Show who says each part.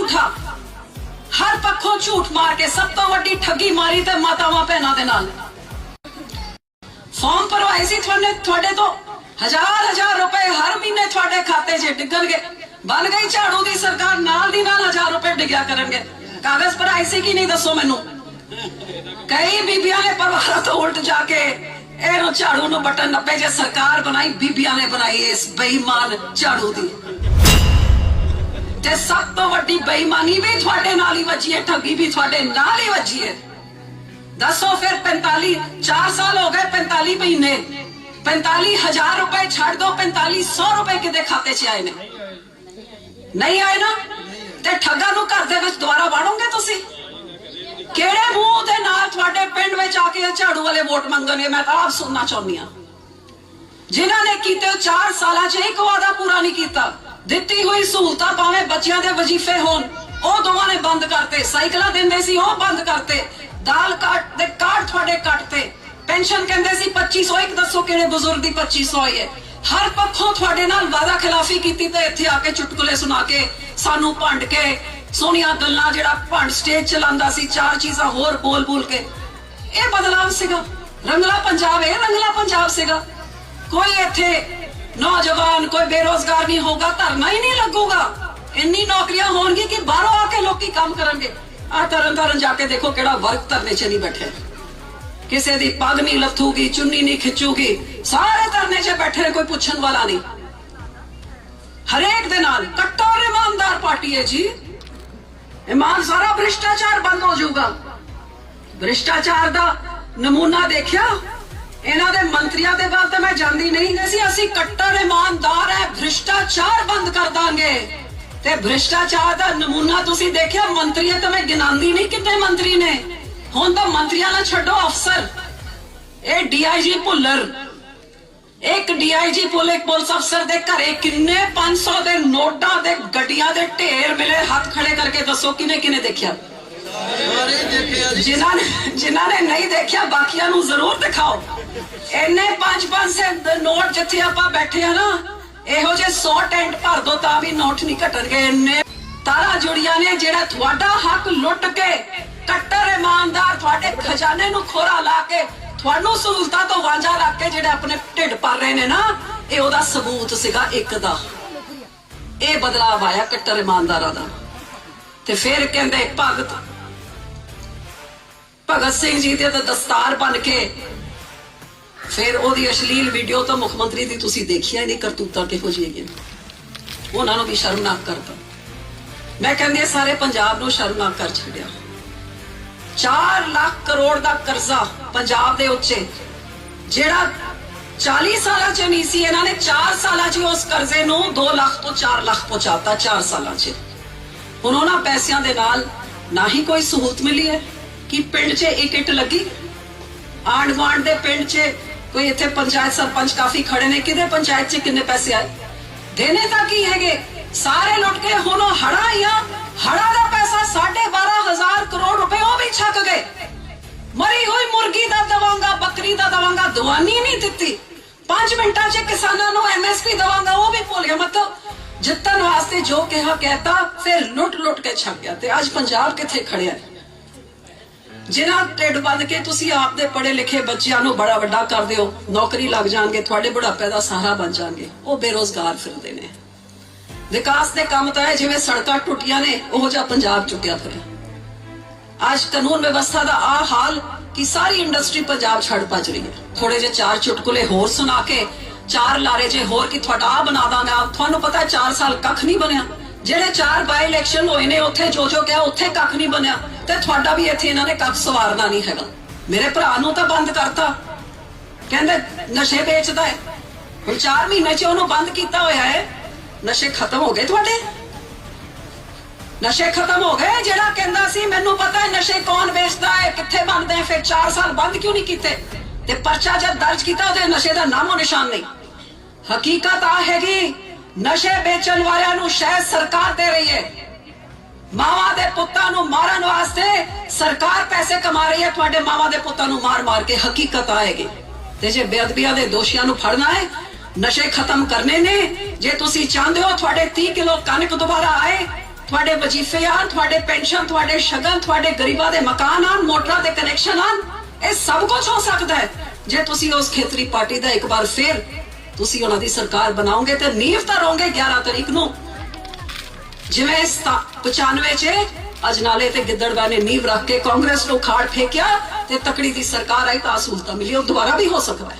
Speaker 1: ਝੂਠਾ। ਹਰ ਪੱਖੋਂ ਝੂਠ ਮਾਰ ਕੇ ਸਭ ਤੋਂ ਵੱਡੀ ਠੱਗੀ ਮਾਰੀ ਤੇ ਮਾਤਾਵਾਂ ਭੈਣਾਂ ਦੇ ਨਾਲ। ਫਾਰਮ ਭਰਵਾਏ ਸੀ ਤੁਹਾਡੇ ਤੁਹਾਡੇ ਤੋਂ। ਹਜ਼ਾਰ ਹਜ਼ਾਰ ਰੁਪਏ ਹਰ ਮਹੀਨੇ ਤੁਹਾਡੇ ਖਾਤੇ 'ਚ ਡਿੱਗਣਗੇ। ਬਣ ਗਈ ਝਾੜੂ ਦੀ ਸਰਕਾਰ, ਨਾਲ ਦੀ ਨਾਲ ਹਜ਼ਾਰ ਰੁਪਏ ਡਿੱਗਿਆ ਕਰਨਗੇ। ਕਾਗਜ਼ ਭਰਾਏ ਸੀ ਕਿ ਨਹੀਂ ਦੱਸੋ ਮੈਨੂੰ? ਕਈ ਬੀਬੀਆਂ ਨੇ ਪਰਿਵਾਰਾਂ ਤੋਂ ਉਲਟ ਜਾ ਕੇ ਇਹਨੂੰ ਝਾੜੂ ਨੂੰ ਬਟਨ ਨੱਪੇ ਜੇ ਸਰਕਾਰ ਬਣਾਈ, ਬੀਬੀਆਂ ਨੇ ਬਣਾਈ ਇਸ ਬੇਈਮਾਨ ਝਾੜੂ ਦੀ। ਤੇ ਸਭ ਤੋਂ ਵੱਡੀ ਬੇਈਮਾਨੀ ਵੀ ਤੁਹਾਡੇ ਨਾਲ ਹੀ ਵੱਜੀ ਹੈ, ਠੱਗੀ ਵੀ ਤੁਹਾਡੇ ਨਾਲ ਹੀ ਵੱਜੀ ਹੈ। ਦੱਸੋ ਫਿਰ 45 4 ਸਾਲ ਹੋ ਗਏ 45 ਮਹੀਨੇ 45000 ਰੁਪਏ ਛੱਡ ਦੋ 4500 ਰੁਪਏ ਕਿਤੇ ਖਾਤੇ 'ਚ ਆਏ ਨੇ। ਨਹੀਂ ਆਏ ਨਾ? ਤੇ ਠੱਗਾ ਨੂੰ ਘਰ ਦੇ ਵਿੱਚ ਦੁਬਾਰਾ ਵਾੜੋਗੇ ਤੁਸੀਂ? ਕਿਹੜੇ ਮੂੰਹ ਦੇ ਨਾਲ ਤੁਹਾਡੇ ਪਿੰਡ ਵਿੱਚ ਆ ਕੇ ਝਾੜੂ ਵਾਲੇ ਵੋਟ ਮੰਗਣਗੇ? ਮੈਂ ਤਾਂ ਆਪ ਸੁਣਨਾ ਚਾਹੁੰਦੀ ਆ ਜਿਨ੍ਹਾਂ ਨੇ ਕੀਤੇ 4 ਸਾਲਾਂ 'ਚ ਇੱਕ ਵਾਅਦਾ ਪੂਰਾ ਨਹੀਂ ਕੀਤਾ। ਦਿੱਤੀ ਹੋਈ ਸਹੂਲਤਾਂ ਭਾਵੇਂ ਬੱਚਿਆਂ ਦੇ ਵਜ਼ੀਫੇ ਹੋਣ, ਉਹ ਦੋਵਾਂ ਨੇ ਬੰਦ ਕਰਤੇ। ਸਾਈਕਲਾਂ ਦਿੰਦੇ ਸੀ, ਉਹ ਬੰਦ ਕਰਤੇ। ਦਾਲ ਕਾਟ ਦੇ ਕਾਰਡ ਤੁਹਾਡੇ ਕੱਟਤੇ। ਪੈਨਸ਼ਨ ਕਹਿੰਦੇ ਸੀ 2500 ਇੱਕ ਦੱਸੋ ਕਿਹੜੇ ਬਜ਼ੁਰਗ ਦੀ 2500 ਹੈ ਹਰ ਪੱਖੋਂ ਤੁਹਾਡੇ ਨਾਲ ਵਾਅਦਾ ਖਿਲਾਫੀ ਕੀਤੀ ਤੇ ਇੱਥੇ ਆ ਕੇ ਚੁਟਕਲੇ ਸੁਣਾ ਕੇ ਸਾਨੂੰ ਭੰਡ ਕੇ ਸੋਹਣੀਆਂ ਗੱਲਾਂ ਜਿਹੜਾ ਭੰਡ ਸਟੇਜ ਚਲਾਉਂਦਾ ਸੀ, ਚਾਰ ਚੀਜ਼ਾਂ ਹੋਰ ਬੋਲ ਬੋਲ ਕੇ। ਇਹ ਬਦਲਾਵ ਸੀਗਾ। ਰੰਗਲਾ ਪੰਜਾਬ, ਇਹ ਰੰਗਲਾ ਪੰਜਾਬ ਸੀਗਾ। ਕੋਈ ਇੱਥੇ ਨੌਜਵਾਨ ਕੋਈ ਬੇਰੋਜ਼ਗਾਰ ਨਹੀਂ ਹੋਗਾ ਧਰਨਾ ਹੀ ਨਹੀਂ ਲੱਗੂਗਾ ਇੰਨੀ ਨੌਕਰੀਆਂ ਹੋਣਗੀ ਕਿ ਬਾਹਰੋਂ ਆ ਕੇ ਲੋਕੀ ਕੰਮ ਕਰਨਗੇ ਆ ਤਰਨ ਤਾਰਨ ਜਾ ਕੇ ਦੇਖੋ ਕਿਹੜਾ ਵਰਗ ਧਰਨੇ 'ਚ ਨਹੀਂ ਬੈਠੇ ਕਿਸੇ ਦੀ ਪੱਗ ਨਹੀਂ ਲੱਥੂਗੀ ਚੁੰਨੀ ਨਹੀਂ ਖਿੱਚੂਗੀ ਸਾਰੇ ਧਰਨੇ 'ਚ ਬੈਠੇ ਨੇ ਕੋਈ ਪੁੱਛਣ ਵਾਲਾ ਨਹੀਂ ਹਰੇਕ ਦੇ ਨਾਲ ਕੱਟੜ ਇਮਾਨਦਾਰ ਪਾਰਟੀ ਹੈ ਜੀ ਇਮਾਨ ਸਾਰਾ ਭ੍ਰਿਸ਼ਟਾਚਾਰ ਬੰਦ ਹੋ ਜਾਊਗਾ ਭ੍ਰਿਸ਼ਟਾਚਾਰ ਦਾ ਨਮੂਨਾ ਦੇਖਿਆ ਇਹਨਾਂ ਦੇ ਮੰਤਰੀਆਂ ਦੇ ਵੱਲ ਤਾਂ ਮੈਂ ਜਾਂਦੀ ਨਹੀਂ ਸੀ, ਅਸੀਂ ਕੱਟੜ ਇਮਾਨਦਾਰ ਹੈ, ਭ੍ਰਿਸ਼ਟਾਚਾਰ ਬੰਦ ਕਰ ਦਾਂਗੇ। ਤੇ ਭ੍ਰਿਸ਼ਟਾਚਾਰ ਦਾ ਨਮੂਨਾ ਤੁਸੀਂ ਦੇਖਿਆ ਮੰਤਰੀਆਂ ਤਾਂ ਮੈਂ ਗਿਣਾਉਂਦੀ ਨਹੀਂ ਕਿੰਨੇ ਮੰਤਰੀ ਨੇ। ਹੁਣ ਤਾਂ ਮੰਤਰੀਆਂ ਨਾਲ ਛੱਡੋ ਅਫਸਰ। ਇਹ ਡੀਆਈਜੀ ਭੁੱਲਰ। ਇੱਕ ਡੀਆਈਜੀ ਪੁਲਿਸ ਪੁਲਿਸ ਅਫਸਰ ਦੇ ਘਰੇ ਕਿੰਨੇ 500 ਦੇ ਨੋਟਾਂ ਦੇ ਗੱਡੀਆਂ ਦੇ ਢੇਰ ਮਿਲੇ, ਹੱਥ ਖੜੇ ਕਰਕੇ ਦੱਸੋ ਕਿਨੇ ਕਿਨੇ ਦੇਖਿਆ? ਜਿਨ੍ਹਾਂ ਨੇ ਜਿਨ੍ਹਾਂ ਨੇ ਨਹੀਂ ਦੇਖਿਆ, ਬਾਕੀਆਂ ਨੂੰ ਜ਼ਰੂਰ ਦਿਖਾਓ। ਇੰਨੇ 5-5 ਸੇ ਦੇ ਨੋਟ ਜਿੱਥੇ ਆਪਾਂ ਬੈਠੇ ਆ ਨਾ, ਇਹੋ ਜਿਹੇ 100 ਟੈਂਟ ਭਰ ਦੋ ਤਾਂ ਵੀ ਨੋਟ ਨਹੀਂ ਘਟਣਗੇ ਇੰਨੇ। ਤਾਰਾ ਜੁੜੀਆਂ ਨੇ ਜਿਹੜਾ ਤੁਹਾਡਾ ਹੱਕ ਲੁੱਟ ਕੇ ਕੱਟਰ ਇਮਾਨਦਾਰ ਤੁਹਾਡੇ ਖਜ਼ਾਨੇ ਨੂੰ ਖੋਰਾ ਲਾ ਕੇ ਤੁਹਾਨੂੰ ਸਹੂਲਤਾਂ ਤੋਂ ਵਾਂਝਾ ਰੱਖ ਕੇ ਜਿਹੜੇ ਆਪਣੇ ਢਿੱਡ ਭਰ ਰਹੇ ਨੇ ਨਾ, ਇਹ ਉਹਦਾ ਸਬੂਤ ਸੀਗਾ ਇੱਕ ਦਾ। ਇਹ ਬਦਲਾਵ ਆਇਆ ਕੱਟਰ ਇਮਾਨਦਾਰਾਂ ਦਾ। ਤੇ ਫਿਰ ਕਹਿੰਦੇ, ਭਗਤ ਭਗਤ ਸਿੰਘ ਜੀ ਦੇ ਤਾਂ ਦਸਤਾਰ ਬਣ ਕੇ। ਫਿਰ ਉਹਦੀ ਅਸ਼ਲੀਲ ਵੀਡੀਓ ਤਾਂ ਮੁੱਖ ਮੰਤਰੀ ਦੀ ਤੁਸੀਂ ਦੇਖਿਆ ਨਹੀਂ, ਕਰਤੂਤਾਂ ਕਿਹੋ ਜਿਹੀਆਂ ਉਹਨਾਂ ਨੂੰ ਵੀ ਸ਼ਰਮਨਾਕ ਕਰਤਾ। ਮੈਂ ਕਹਿੰਦੀ ਸਾਰੇ ਪੰਜਾਬ ਨੂੰ ਸ਼ਰਮਨਾਕ ਕਰ ਛੱਡਿਆ। 4 ਲੱਖ ਕਰੋੜ ਦਾ ਕਰਜ਼ਾ ਪੰਜਾਬ ਦੇ ਉੱਚੇ, ਜਿਹੜਾ 40 ਸਾਲਾਂ ਚ ਨਹੀਂ ਸੀ, ਇਹਨਾਂ ਨੇ 4 ਸਾਲਾਂ ਚ ਉਸ ਕਰਜ਼ੇ ਨੂੰ 2 ਲੱਖ ਤੋਂ 4 ਲੱਖ ਪਹੁੰਚਾਤਾ 4 ਸਾਲਾਂ ਚ। ਹੁਣ ਉਹਨਾਂ ਪੈਸਿਆਂ ਦੇ ਨਾਲ ਨਾ ਹੀ ਕੋਈ ਸਹੂਲਤ ਮਿਲੀ ਹੈ। ਕਿ ਪਿੰਡ 'ਚ ਇੱਕ ਇੱਟ ਲੱਗੀ। ਆਂਡ ਗਵਾਂਡ ਦੇ ਪਿੰਡ 'ਚ ਕੋਈ ਇੱਥੇ ਪੰਚਾਇਤ ਸਰਪੰਚ ਕਾਫੀ ਖੜੇ ਨੇ। ਕਿਹਦੇ ਪੰਚਾਇਤ 'ਚ ਕਿੰਨੇ ਪੈਸੇ ਆਏ? ਦੇਣੇ ਤਾਂ ਕੀ ਹੈਗੇ? ਸਾਰੇ ਲੁੱਟ ਕੇ ਹੁਣ ਹੜਾ ਹੀ ਹੜਾ ਦਾ ਪੈਸਾ 12500 ਕਰੋੜ ਰੁਪਏ ਉਹ ਵੀ ਛੱਕ ਗਏ। ਮਰੀ ਹੋਈ ਮੁਰਗੀ ਦਾ ਦਵਾਂਗਾ, ਬੱਕਰੀ ਦਾ ਦਵਾਂਗਾ, ਦਵਾਨੀ ਨਹੀਂ ਦਿੱਤੀ। 5 ਮਿੰਟਾਂ 'ਚ ਕਿਸਾਨਾਂ ਨੂੰ ਐਮਐਸਪੀ ਦਵਾਂਗਾ, ਉਹ ਵੀ ਭੁੱਲ ਗਿਆ। ਮਤਲਬ ਜਿੱਤਣ ਵਾਸਤੇ ਜੋ ਕਿਹਾ, ਕਹਿਤਾ, ਫਿਰ ਲੁੱਟ ਲੁੱਟ ਕੇ ਛੱਡ ਗਿਆ। ਤੇ ਅੱਜ ਪੰਜਾਬ ਕਿੱਥੇ ਖੜਿਆ? ਹੈ ਜਿਨ੍ਹਾਂ ਢਿੱਡ ਬੰਦ ਕੇ ਤੁਸੀਂ ਆਪ ਦੇ ਪੜ੍ਹੇ ਲਿਖੇ ਬੱਚਿਆਂ ਨੂੰ ਬੜਾ ਵੱਡਾ ਕਰ ਦਿਓ ਨੌਕਰੀ ਲੱਗ ਜਾਣਗੇ, ਤੁਹਾਡੇ ਬੁਢਾਪੇ ਦਾ ਸਹਾਰਾ ਬਣ ਜਾਣਗੇ। ਉਹ ਬੇਰੋਜ਼ਗਾਰ ਫਿਰਦੇ ਨੇ। ਵਿਕਾਸ ਦੇ ਕੰਮ ਤਾਂ ਹੈ ਜਿਵੇਂ ਸੜਕਾਂ ਟੁੱਟੀਆਂ ਨੇ, ਉਹ ਜਿਹਾ ਪੰਜਾਬ ਚੁੱਕਿਆ ਫਿਰਿਆ ਅੱਜ ਕਾਨੂੰਨ ਵਿਵਸਥਾ ਦਾ ਆ ਹਾਲ ਕਿ ਸਾਰੀ ਇੰਡਸਟਰੀ ਪੰਜਾਬ ਛੱਡ ਭੱਜ ਰਹੀ ਹੈ। ਥੋੜੇ ਜਿਹੇ ਚਾਰ ਚੁਟਕੁਲੇ ਹੋਰ ਸੁਣਾ ਕੇ, ਚਾਰ ਲਾਰੇ ਜੇ ਹੋਰ ਕਿ ਤੁਹਾਡਾ ਆ ਬਣਾ ਦਾਂਗਾ, ਤੁਹਾਨੂੰ ਪਤਾ 4 ਸਾਲ ਕੱਖ ਨਹੀਂ ਬਣਿਆ। ਜਿਹੜੇ ਚਾਰ ਬਾਈ ਇਲੈਕਸ਼ਨ ਹੋਏ ਨੇ, ਉੱਥੇ ਜੋ ਜੋ ਕਿਹਾ, ਉੱਥੇ ਕੱਖ ਨਹੀਂ ਬਣਿਆ। ਤੇ ਤੁਹਾਡਾ ਵੀ ਇੱਥੇ ਇਹਨਾਂ ਨੇ ਕੱਖ ਸਵਾਰਨਾ ਨਹੀਂ ਹੈਗਾ। ਮੇਰੇ ਭਰਾ ਨੂੰ ਤਾਂ ਬੰਦ ਕਰਤਾ। ਕਹਿੰਦੇ, ਨਸ਼ੇ ਵੇਚਦਾ ਹੈ। ਹੁਣ 4 ਮਹੀਨੇ ਚ ਉਹਨੂੰ ਬੰਦ ਕੀਤਾ ਹੋਇਆ ਹੈ। ਨਸ਼ੇ ਖਤਮ ਹੋ ਗਏ ਤੁਹਾਡੇ? ਨਸ਼ੇ ਖਤਮ ਹੋ ਗਏ? ਜਿਹੜਾ ਕਹਿੰਦਾ ਸੀ, ਮੈਨੂੰ ਪਤਾ ਹੈ ਨਸ਼ੇ ਕੌਣ ਵੇਚਦਾ ਹੈ, ਕਿੱਥੇ ਬਣਦੇ ਆ ਫਿਰ 4 ਸਾਲ ਬੰਦ ਕਿਉਂ ਨਹੀਂ ਕੀਤੇ? ਤੇ ਪਰਚਾ ਜਦ ਦਰਜ ਕੀਤਾ, ਉਹਦੇ ਨਸ਼ੇ ਦਾ ਨਾਮੋ ਨਿਸ਼ਾਨ ਨਹੀਂ। ਹਕੀਕਤ ਆ ਹੈਗੀ ਨਸ਼ੇ ਵੇਚਣ ਵਾਲਿਆਂ ਨੂੰ ਸ਼ਾਇਦ ਸਰਕਾਰ ਦੇ ਰਹੀ ਹੈ। ਮਾਵਾਂ ਦੇ ਪੁੱਤਾਂ ਨੂੰ ਮਾਰਨ ਵਾਸਤੇ ਸਰਕਾਰ ਪੈਸੇ ਕਮਾ ਰਹੀ ਹੈ। ਤੁਹਾਡੇ ਮਾਵਾਂ ਦੇ ਪੁੱਤਾਂ ਨੂੰ ਮਾਰ-ਮਾਰ ਕੇ ਹਕੀਕਤ ਆਏਗੀ। ਤੇ ਜੇ ਬੇਅਦਬੀਆਂ ਦੇ ਦੋਸ਼ੀਆਂ ਨੂੰ ਫੜਨਾ ਹੈ, ਨਸ਼ੇ ਖਤਮ ਕਰਨੇ ਨੇ, ਜੇ ਤੁਸੀਂ ਚਾਹੁੰਦੇ ਹੋ ਤੁਹਾਡੇ 30 ਕਿਲੋ ਕਣਕ ਦੁਬਾਰਾ ਆਏ, ਤੁਹਾਡੇ ਵਜੀਫੇ ਆਣ, ਤੁਹਾਡੇ ਪੈਨਸ਼ਨ, ਤੁਹਾਡੇ ਸ਼ਗਨ, ਤੁਹਾਡੇ ਗਰੀਬਾਂ ਦੇ ਮਕਾਨ ਆਣ, ਮੋਟਰਾਂ ਦੇ ਕਨੈਕਸ਼ਨ ਆਣ, ਇਹ ਸਭ ਕੁਝ ਹੋ ਸਕਦਾ ਹੈ। ਜੇ ਤੁਸੀਂ ਉਸ ਖੇਤਰੀ ਪਾਰਟੀ ਦਾ ਇੱਕ ਵਾਰ ਫੇਰ ਤੁਸੀਂ ਉਹਨਾਂ ਦੀ ਸਰਕਾਰ ਬਣਾਓਗੇ ਤੇ ਨੀਂਵ ਤਾਂ ਰਹੋਗੇ 11 ਤਰੀਕ ਨੂੰ। ਜਿਵੇਂ ਸਤਾ- 95 ਚ ਅਜਨਾਲੇ ਤੇ ਗਿੱਦੜਵਾ ਨੇ ਨੀਂਵ ਰੱਖ ਕੇ ਕਾਂਗਰਸ ਨੂੰ ਖਾੜ ਫੇਕਿਆ ਤੇ ਤਕੜੀ ਦੀ ਸਰਕਾਰ ਆਈ ਤਾਂ ਸਹੂਲਤਾਂ ਮਿਲੀ ਉਹ ਦੁਬਾਰਾ ਵੀ ਹੋ ਸਕਦਾ ਹੈ।